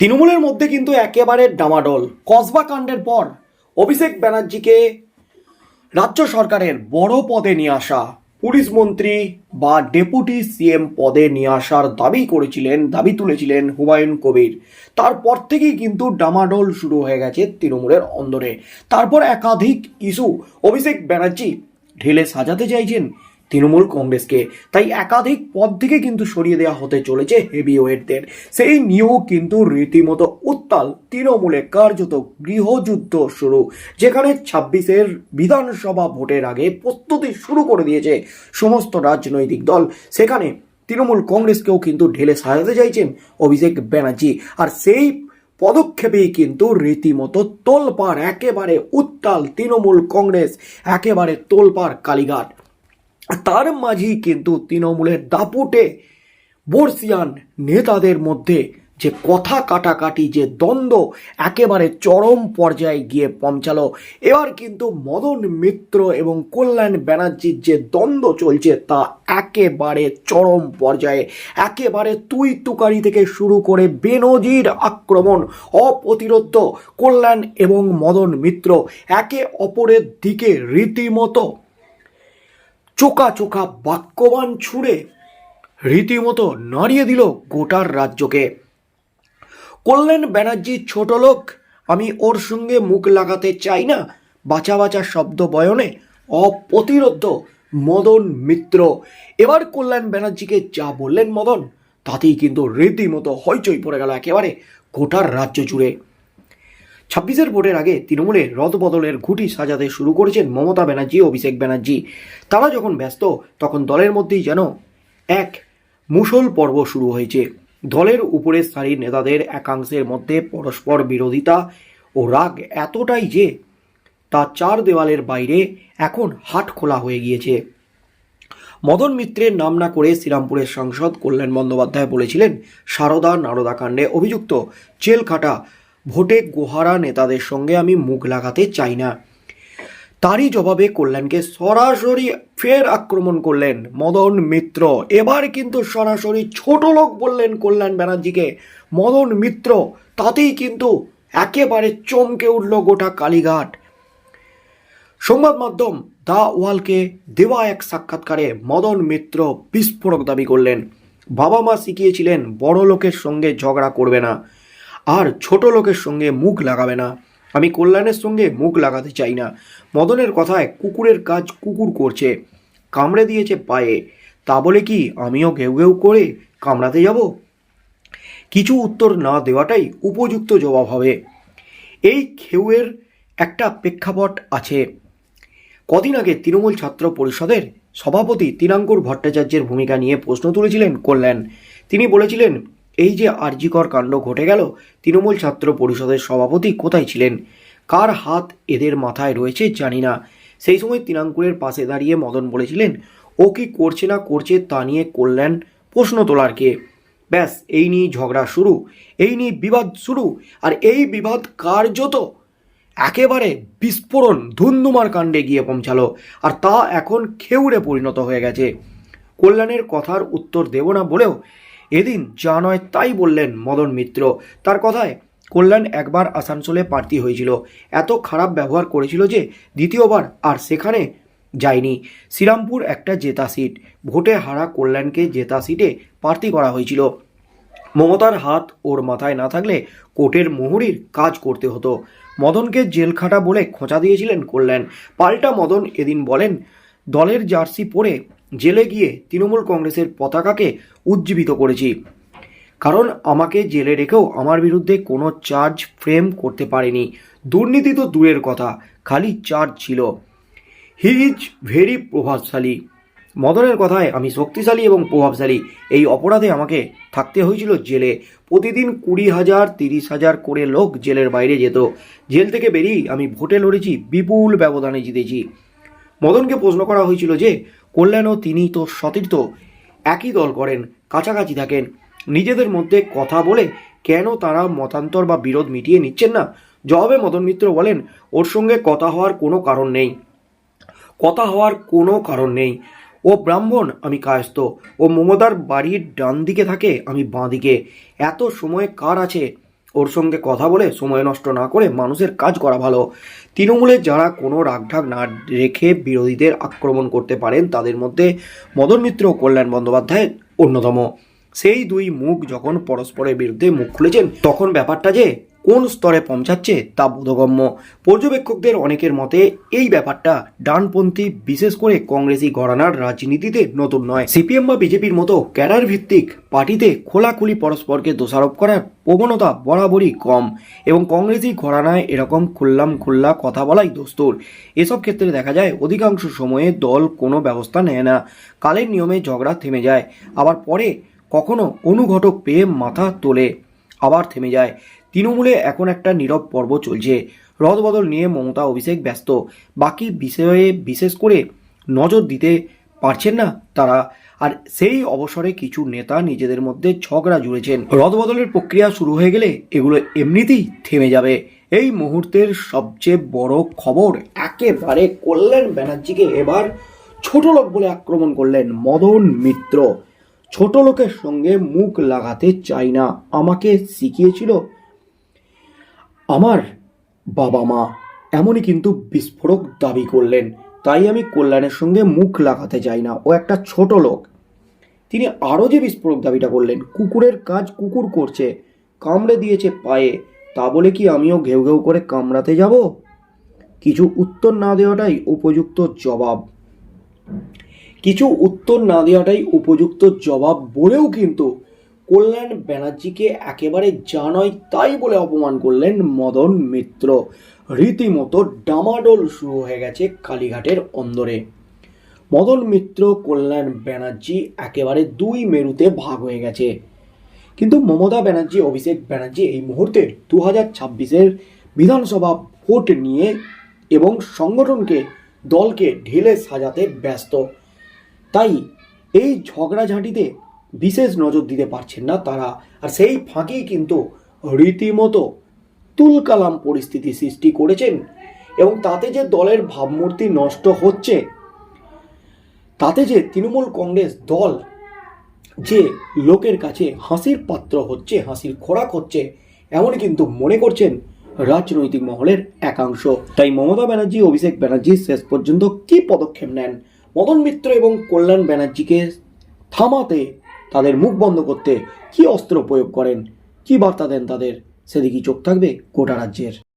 তৃণমূলের মধ্যে কিন্তু একেবারে ডামাডোল। কসবা কাণ্ডের পর অভিষেক ব্যানার্জিকে রাজ্য সরকারের বড় পদে নিয়ে আসা পুলিশ মন্ত্রী বা ডেপুটি সিএম পদে নিয়ে আসার দাবি করেছিলেন, দাবি তুলেছিলেন হুমায়ুন কবির। তারপর থেকেই কিন্তু ডামাডোল শুরু হয়ে গেছে তৃণমূলের অন্দরে। তারপর একাধিক ইস্যু অভিষেক ব্যানার্জি ঢেলে সাজাতে চাইছেন। তৃণমূল কংগ্রেসকে। তাই একাধিক পদ থেকে কিন্তু সরিয়ে দেওয়া হতে চলেছে হেভি ওয়েটদের সেই নিয়েও কিন্তু রীতিমতো উত্তাল তৃণমূলে কার্যত গৃহযুদ্ধ শুরু, যেখানে ছাব্বিশের বিধানসভা ভোটের আগে প্রস্তুতি শুরু করে দিয়েছে সমস্ত রাজনৈতিক দল। সেখানে তৃণমূল কংগ্রেসকেও কিন্তু ঢেলে সাজাতে চাইছেন অভিষেক ব্যানার্জি। আর সেই পদক্ষেপেই কিন্তু রীতিমতো তোলপাড়, একেবারে উত্তাল তৃণমূল কংগ্রেস, একেবারে তোলপাড় কালীঘাট। তার মাঝেই কিন্তু তৃণমূলের দাপুটে বর্ষিয়ান নেতাদের মধ্যে যে কথা কাটাকাটি, যে দ্বন্দ্ব একেবারে চরম পর্যায়ে গিয়ে পৌঁছালো। এবার কিন্তু মদন মিত্র এবং কল্যাণ ব্যানার্জির যে দ্বন্দ্ব চলছে তা একেবারে চরম পর্যায়ে, একেবারে তুই তুকারি থেকে শুরু করে বেনজির আক্রমণ, অপ্রতিরোধ কল্যাণ এবং মদন মিত্র একে অপরের দিকে রীতিমতো চোকা চোকা বাক্যবান ছুঁড়ে রীতিমতো নাড়িয়ে দিল গোটার রাজ্যকে। কল্যাণ ব্যানার্জি ছোট লোক, আমি ওর সঙ্গে মুখ লাগাতে চাই না বাঁচা বাঁচা শব্দ বয়নে অপ্রতিরোধ মদন মিত্র। এবার কল্যাণ ব্যানার্জিকে যা বললেন মদন, তাতেই কিন্তু রীতিমতো হইচই পড়ে গেল একেবারে গোটার রাজ্য জুড়ে। ছাব্বিশের ভোটের আগে তৃণমূলে রদবদলের ঘুটি সাজাতে শুরু করেছেন মমতা ব্যানার্জি, অভিষেক ব্যানার্জি। তারা যখন ব্যস্ত, তখন দলের মধ্যেই যেন এক মুসল পর্ব শুরু হয়েছে। দলের উপরের সারির নেতাদের একাংশের মধ্যে পরস্পর বিরোধিতা ও রাগ এতটাই যে তা চার দেওয়ালের বাইরে এখন হাট খোলা হয়ে গিয়েছে। মদন মিত্রের নাম না করে শ্রীরামপুরের সাংসদ কল্যাণ বন্দ্যোপাধ্যায় বলেছিলেন, সারদা নারদা কাণ্ডে অভিযুক্ত, জেল খাটা ভোটে গোহারা নেতাদের সঙ্গে আমি মুখ লাগাতে চাই না। তারই জবাবে কল্যাণকে সরাসরি ফের আক্রমণ করলেন মদন মিত্র। এবার কিন্তু সরাসরি ছোট লোক বললেন কল্যাণ ব্যানার্জিকে, মদন মিত্র, তাতেই কিন্তু একেবারে চমকে উঠল গোটা কালীঘাট। সংবাদ মাধ্যম দা ওয়ালকে দেওয়া এক সাক্ষাৎকারে মদন মিত্র বিস্ফোরক দাবি করলেন। বাবা মা শিখিয়েছিলেন, বড় লোকের সঙ্গে ঝগড়া করবে না। আর ছোট লোকের সঙ্গে মুখ লাগাবে না। আমি কল্যাণের সঙ্গে মুখ লাগাতে চাই না। মদনের কথায় কুকুরের কাজ কুকুর করছে। কামড়ে দিয়েছে পায়ে। তা বলে কি আমিও ঘেউ ঘেউ করে কামড়াতে যাব? কিছু উত্তর না দেওয়াটাই উপযুক্ত জবাব হবে। এই খেউয়ের একটা প্রেক্ষাপট আছে। কদিন আগে তৃণমূল ছাত্র পরিষদের সভাপতি তিনাঙ্কুর ভট্টাচার্যের ভূমিকা নিয়ে প্রশ্ন তুলেছিলেন কল্যাণ। তিনি বলেছিলেন এই যে আরজিকর কাণ্ড ঘটে গেল, তৃণমূল ছাত্র পরিষদের সভাপতি কোথায় ছিলেন? কার হাত এদের মাথায় রয়েছে জানি না। সেই সময় তিনাঙ্কুরের পাশে দাঁড়িয়ে মদন বলেছিলেন, ও কি করছে না করছে তা নিয়ে কল্যাণ প্রশ্ন তোলার কে? ব্যাস, এই নিয়ে ঝগড়া শুরু, এই নিয়ে বিবাদ শুরু, আর এই বিবাদ কার্যত একেবারে বিস্ফোরণ, ধুন্ধুমার কাণ্ডে গিয়ে পৌঁছালো, আর তা এখন খেউড়ে পরিণত হয়ে গেছে। কল্যাণের কথার উত্তর দেব না বলেও এদিন যা নয় তাই বললেন মদন মিত্র। তার কথায় কল্যাণ একবার আসানসোলে প্রার্থী হয়েছিল। এত খারাপ ব্যবহার করেছিল যে দ্বিতীয়বার আর সেখানে যায়নি। শ্রীরামপুর একটা জেতা সিট। ভোটে হারা কল্যাণকে জেতা সিটে প্রার্থী করা হয়েছিল। মমতার হাত ওর মাথায় না থাকলে কোর্টের মোহরির কাজ করতে হতো। মদনকে জেল খাটা বলে খোঁচা দিয়েছিলেন কল্যাণ। পাল্টা মদন এদিন বলেন, দলের জার্সি পরে জেলে গিয়ে তৃণমূল কংগ্রেসের পতাকাকে উজ্জীবিত করেছি। কারণ আমাকে জেলে রেখেও আমার বিরুদ্ধে কোনো চার্জ ফ্রেম করতে পারেনি। দুর্নীতি তো দূরের কথা, খালি চার্জ ছিল। হি ইজ ভেরি প্রভাবশালী। মদনের কথায় আমি শক্তিশালী এবং প্রভাবশালী। এই অপরাধে আমাকে থাকতে হয়েছিল জেলে। প্রতিদিন কুড়ি হাজার, তিরিশ হাজার করে লোক জেলের বাইরে যেত। জেল থেকে বেরিয়ে আমি ভোটে লড়েছি, বিপুল ব্যবধানে জিতেছি। মদনকে প্রশ্ন করা হয়েছিল যে, কল্যাণও তিনি তো সতীর্থ। একই দল করেন, কাছাকাছি থাকেন। নিজেদের মধ্যে কথা বলে কেন তারা মতান্তর বা বিরোধ মিটিয়ে নিচ্ছেন না? জবাবে মদন মিত্র বলেন, ওর সঙ্গে কথা হওয়ার কোনো কারণ নেই। কথা হওয়ার কোনো কারণ নেই। ও ব্রাহ্মণ, আমি কায়স্থ। ও মমতার বাড়ির ডান দিকে থাকে, আমি বাঁ দিকে এত সময় কার আছে? ওর সঙ্গে কথা বলে সময় নষ্ট না করে মানুষের কাজ করা ভালো। তৃণমূলে যারা কোনো রাগঢাক না রেখে বিরোধীদের আক্রমণ করতে পারেন, তাদের মধ্যে মদন মিত্র ও কল্যাণ বন্দ্যোপাধ্যায় অন্যতম। সেই দুই মুখ যখন পরস্পরের বিরুদ্ধে মুখ খুলেছেন, তখন ব্যাপারটা যে কোন স্তরে পৌঁছাচ্ছে তা বোধগম্য। পর্যবেক্ষকদের অনেকের মতে, এই ব্যাপারটা ডানপন্থী, বিশেষ করে কংগ্রেসি ঘরানার রাজনীতিতে নতুন নয়। সিপিএম বা বিজেপির মতো ক্যাডার ভিত্তিক পার্টিতে খোলাখুলি পরস্পরকে দোষারোপ করার প্রবণতা বরাবরই কম এবং কংগ্রেসি ঘরানায় এরকম খুল্লাম খুল্লা কথা বলাই দস্তুর। এসব ক্ষেত্রে দেখা যায়, অধিকাংশ সময়ে দল কোনো ব্যবস্থা নেয় না। কালের নিয়মে ঝগড়া থেমে যায়, আবার পরে কখনো অনুঘটক পেয়ে মাথা তোলে, আবার থেমে যায়। তৃণমূলে এখন একটা নীরব পর্ব চলছে। রদবদল নিয়ে মমতা, অভিষেক ব্যস্ত। বাকি বিষয়ে বিশেষ করে নজর দিতে পারছেন না তারা। আর সেই অবসরে কিছু নেতা নিজেদের মধ্যে ঝগড়া জুড়েছেন। রদবদলের প্রক্রিয়া শুরু হয়ে গেলে এগুলো এমনিতেই থেমে যাবে। এই মুহূর্তের সবচেয়ে বড় খবর, একেবারে কল্যাণ ব্যানার্জিকে এবার ছোট লোক বলে আক্রমণ করলেন মদন মিত্র। ছোট লোকের সঙ্গে মুখ লাগাতে চাই না। আমাকে শিখিয়েছিল আমার বাবা মা এমনই কিন্তু বিস্ফোরক দাবি করলেন। তাই আমি কল্যাণের সঙ্গে মুখ লাগাতে চাই না। ও একটা ছোট লোক। তিনি আরও যে বিস্ফোরক দাবিটা করলেন, কুকুরের কাজ কুকুর করছে, কামড়ে দিয়েছে পায়ে, তা বলে কি আমিও ঘেউ ঘেউ করে কামড়াতে যাব? কিছু উত্তর না দেওয়াটাই উপযুক্ত জবাব। কিছু উত্তর না দেওয়াটাই উপযুক্ত জবাব বলেও কিন্তু কল্যাণ ব্যানার্জিকে একেবারে নয় তাই বলে অপমান করলেন মদন মিত্র। রীতিমতো ডামাডোল শুরু হয়ে গেছে কালীঘাটের অন্দরে। মদন মিত্র, কল্যাণ ব্যানার্জি একেবারে দুই মেরুতে ভাগ হয়ে গেছে। কিন্তু মমতা ব্যানার্জি, অভিষেক ব্যানার্জি এই মুহূর্তে দু হাজার ছাব্বিশের বিধানসভা ভোট নিয়ে এবং সংগঠনকে, দলকে ঢেলে সাজাতে ব্যস্ত। তাই এই ঝগড়াঝাঁটিতে বিশেষ নজর দিতে পারছেন না তারা। আর সেই ফাঁকেই কিন্তু রীতিমতো তুলকালাম পরিস্থিতি সৃষ্টি করেছেন এবং তাতে যে দলের ভাবমূর্তি নষ্ট হচ্ছে, তাতে যে তৃণমূল কংগ্রেস দল যে লোকের কাছে হাসির পাত্র হচ্ছে, হাসির খোরাক হচ্ছে, এমনই কিন্তু মনে করছেন রাজনৈতিক মহলের একাংশ। তাই মমতা ব্যানার্জি, অভিষেক ব্যানার্জি, শেষ পর্যন্ত কি পদক্ষেপ নেন? মদন মিত্র এবং কল্যাণ ব্যানার্জিকে থামাতে তাদের মুখ বন্ধ করতে কি অস্ত্র প্রয়োগ করেন? কি বার্তা দেন তাদের? সেদিকে চোখ থাকবে গোটা রাজ্যের।